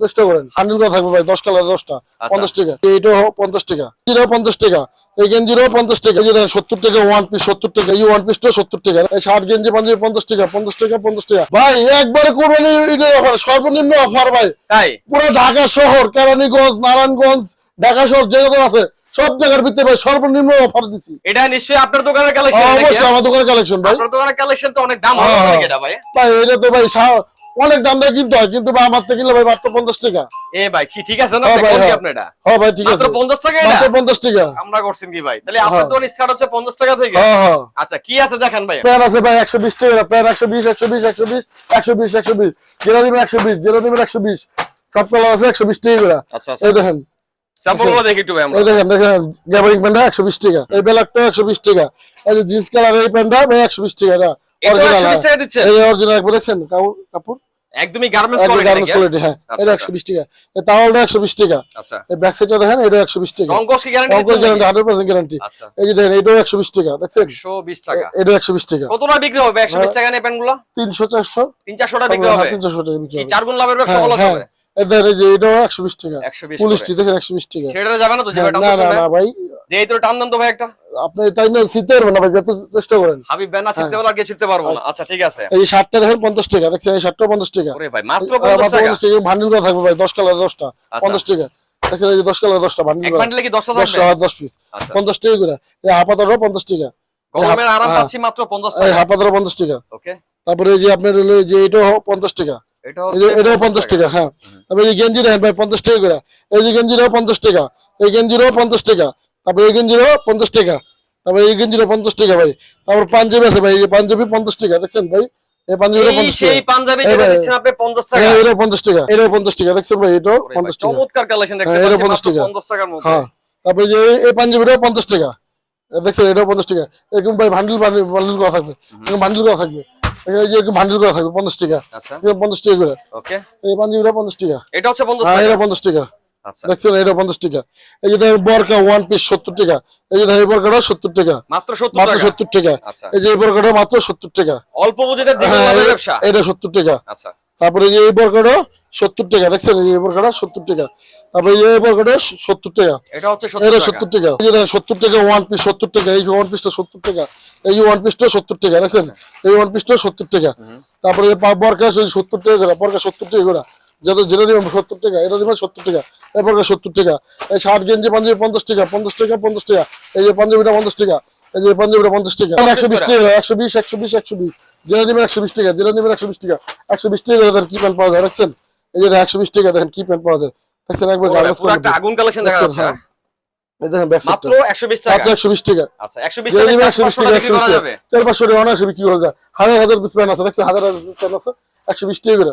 চেষ্টা করেন। হান্ড্রেল করা থাকবে ভাই দশ কালার দশটা। পঞ্চাশ টাকা। এইটাও পঞ্চাশ টাকা। জিরো পঞ্চাশ টাকা। এই গেঞ্জিরও পঞ্চাশ টাকা। এই সত্তর টাকা ওয়ান পিস সত্তর টাকা। এই ওয়ান পিসটা সত্তর টাকা। এই শার্ট গেঞ্জি পাঞ্জাবি পঞ্চাশ টাকা পঞ্চাশ টাকা পঞ্চাশ টাকা। ভাই একবারে কোরবানি ঈদের অফার সর্বনিম্ন অফার ভাই। পুরো ঢাকা শহর কেরানীগঞ্জ নারায়ণগঞ্জ ঢাকা শহর যে কোনো আছে। সব জায়গার ভিত্তিতে ভাই সর্বনিম্ন অফার দিছি। এটা নিশ্চয়ই আপনার দোকানের কালেকশন অবশ্যই আমার দোকানের কালেকশন ভাই। আপনার দোকানের কালেকশন তো অনেক দাম হবে হ্যাঁ, হ্যাঁ। এটা ভাই। ভাই এটা তো ভাই অনেক দাম দিয়ে কিনতে হয় কিন্তু ভাই আমার থেকে কিনলে ভাই মাত্র পঞ্চাশ টাকা। এ ভাই কি ঠিক আছে না? হ্যাঁ ভাই, কি হ্যাঁ। আপনি এটা? হ্যাঁ ভাই ঠিক আছে। মাত্র 50 টাকা এটা? মাত্র পঞ্চাশ টাকা। আমরা করছেন কি ভাই? তাহলে আপনার হ্যাঁ। দোকান স্টার্ট হচ্ছে 50 টাকা থেকে? হ্যাঁ হ্যাঁ। আচ্ছা কি আছে দেখেন ভাই? প্যান আছে ভাই একশো বিশ টাকা প্যান একশো বিশ একশো বিশ একশো বিশ একশো বিশ একশো বিশ। নিবেন একশো বিশ নিবেন একশো বিশ। সব কালার আছে একশো বিশ টাকা করে। আচ্ছা আচ্ছা। এই দেখেন। সাপোর্টগুলো দেখি একটু ভাই আমরা দেখেন দেখেন গ্যাবারিং প্যান্টটা একশো বিশ টাকা এই ব্ল্যাকটা একশো বিশ টাকা এই যে জিন্স কালার এই প্যান্টটা ভাই একশো বিশ টাকা এটা এটা 120 টাকা দিচ্ছে এই অরিজিনাল একবার দেখছেন কাপড় কাপড় একদমই গার্মেন্টস কোয়ালিটি গার্মেন্টস কোয়ালিটি হ্যাঁ আচ্ছা, এটা আচ্ছা। একশো বিশ টাকা এই তাওয়ালটা একশো বিশ টাকা আচ্ছা এই ব্যাক সাইডটা দেখেন এটা একশো বিশ টাকা রং কি গ্যারান্টি আচ্ছা এই যে দেখেন এটাও একশো বিশ টাকা দেখছেন 120 টাকা এটা একশো বিশ টাকা কত টাকা বিক্রি হবে 120 টাকা নিয়ে প্যান্টগুলো তিনশো চারশো 3 400 টাকা বিক্রি হবে তিনশো টাকা বিক্রি চার গুণ লাভের ব্যবসা হ্যাঁ, বলা হ্যাঁ। যাবে এই যে এটাও একশো বিশ টাকা। পুলিশটি দেখেন একশো বিশ টাকা। ছেড়ে যাবে না তো যে হ্যাঁ, টান না না না? ভাই। এই তো টান দেন তো ভাই একটা। আপনি তাই না ফিরতে পারবেন না ভাই যত চেষ্টা করেন। ছিটতে ছিটতে পারব না আচ্ছা। ঠিক আছে। এই শার্টটা দেখেন পঞ্চাশ টাকা দেখছেন এই শার্টটাও পঞ্চাশ টাকা। ওরে ভাই মাত্র আহ, 50 মাত্র টাকা। ভান্ডিল করা থাকবে ভাই দশ কালার দশটা আচ্ছা। পঞ্চাশ টাকা। দেখছেন এই যে দশ কালার দশটা ভান্ডিল এক কি 10টা দশ পিস আচ্ছা। পঞ্চাশ টাকা করে। এই হাপাতারও পঞ্চাশ টাকা। গরমের আরাম হ্যাঁ। পাচ্ছি মাত্র 50 টাকা। পঞ্চাশ টাকা। ওকে। তারপরে যে আপনার হলো যে এটাও পঞ্চাশ টাকা। এটাও পঞ্চাশ টাকা। হ্যাঁ। তারপরে এই গেঞ্জি দেখেন ভাই পঞ্চাশ টাকা করে। এই যে গেঞ্জিরও পঞ্চাশ টাকা এই গেঞ্জিরও পঞ্চাশ টাকা তারপরে এই গেঞ্জিরও পঞ্চাশ টাকা তারপরে এই গেঞ্জিরও পঞ্চাশ টাকা ভাই। তারপর পাঞ্জাবি আছে ভাই এই পাঞ্জাবি পঞ্চাশ টাকা দেখছেন ভাই? এই পাঞ্জাবিটা পঞ্চাশ টাকা। পাঞ্জাবি আপনি 50 টাকা। হ্যাঁ এটাও পঞ্চাশ টাকা এটাও পঞ্চাশ টাকা দেখছেন ভাই? এটাও পঞ্চাশ টাকা। চমৎকার কালেকশন দেখতে হ্যাঁ, এটা পাচ্ছি 50 মাত্র টাকা। 50 টাকার মধ্যে। হ্যাঁ তারপরে যে এই- এই পাঞ্জাবিটাও পঞ্চাশ টাকা। দেখছেন এটাও পঞ্চাশ টাকা। এরকম ভাই ভান্ডিল ভান্ডিল করা থাকবে। এরকম ভান্ডিল করা থাকবে। এখানে যে এরকম ভান্ডিল করা থাকবে পঞ্চাশ টাকা আচ্ছা পঞ্চাশ টাকা করে ওকে এই পাঞ্জাবিটা পঞ্চাশ টাকা এটা হচ্ছে 50 হ্যাঁ টাকা এটা পঞ্চাশ টাকা আচ্ছা দেখছেন এটা পঞ্চাশ টাকা এই যে বরকা ওয়ান পিস সত্তর টাকা এই যে এই বরকাটা সত্তর টাকা মাত্র মাত্র সত্তর টাকা আচ্ছা এই যে এই বরকাটা মাত্র সত্তর টাকা অল্প হ্যাঁ ব্যবসা এটা সত্তর টাকা আচ্ছা তারপরে এই যে এই বরকাটা সত্তর টাকা দেখছেন এই বরকাটা সত্তর টাকা তারপরে এই বরকাটা সত্তর টাকা এটা হচ্ছে 70 সত্তর টাকা এই যে সত্তর টাকা ওয়ান পিস সত্তর টাকা এই ওয়ান পিসটা সত্তর টাকা এই ওয়ান পিসটা সত্তর টাকা দেখছেন? এই ওয়ান পিসটা সত্তর টাকা। তারপরে এই পা- বরকা সেই সত্তর টাকা করে বরকা সত্তর টাকা করে। যত যেটা নিবেন সত্তর টাকা এটা নিবেন সত্তর টাকা। এই বরকা সত্তর টাকা। এই শার্ট গেঞ্জি পাঞ্জাবি পঞ্চাশ টাকা পঞ্চাশ টাকা পঞ্চাশ টাকা। এই যে পাঞ্জাবিটা পঞ্চাশ টাকা এই যে পাঞ্জাবিটা পঞ্চাশ টাকা। একশো বিশ টাকা একশো বিশ একশো বিশ একশো বিশ। যেটা নিবেন একশো বিশ টাকা যেটা নিবেন একশো বিশ টাকা। একশো বিশ টাকা দেখেন কি প্যান্ট পাওয়া যায় দেখছেন? এই যে একশো বিশ টাকা দেখেন কি প্যান্ট পাওয়া যায়। দেখছেন একবার আগুন কালেকশন দেখা যাচ্ছে হ্যাঁ? এই দেখেন ব্যাক মাত্র 120 টাকা। মাত্র একশো বিশ টাকা। আচ্ছা 120 টাকা নিবেন একশো বিশ টাকা বিক্রি টাকা। টাকা অনায়াসে করা যায়। হাজার হাজার পিস প্যান্ট আছে। দেখছেন হাজার পিস আছে। টাকা করে।